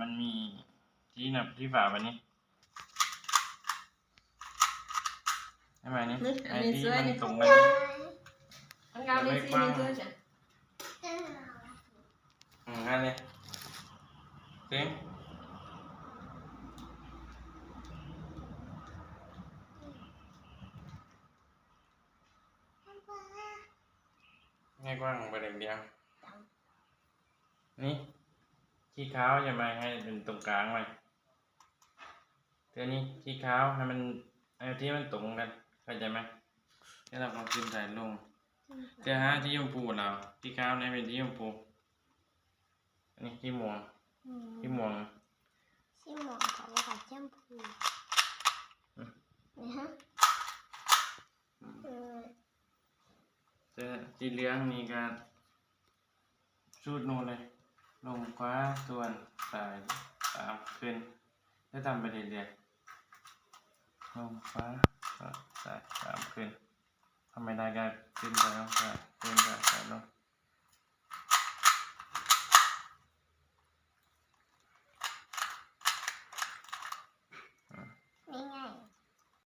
มันมีที่หนับที่ฝาแบบนี้ใช่ไหมนี่นี่อัไอ้นนี้ที่สวยมันนี่ตรงกันอันกลางนี่สีนี่สวยจ้ะอืมอันนี้เต็มง่ายกว้างไปเดียวเดียวนี่ ขี้ขาวใช่ไหมให้เป็นตรงกลางไว้เดี๋ยวนี้ขี้ขาวให้มันไอ้ที่มันตรงกันเข้าใจไหมแล้วเราก็ขึ้นใส่ลงเจะหาที่ยมพูเราขี้ขาวนี่เป็นที่ยมพูอันนี้ที่ม่วงที่ม่วงชิมองเขาว่าแชมพูอืมนี่ฮะเออเจะสีเหลืองนี่ก็สูดนู่นเลย ลงขวาส่วนสายสามขึ้นแล้ทำไปเรื่อยๆลงขวาสายสามขึ้นทำไม่ได้ก็ขึ้นไปลงซ้าขึ้นไปซ้ายลง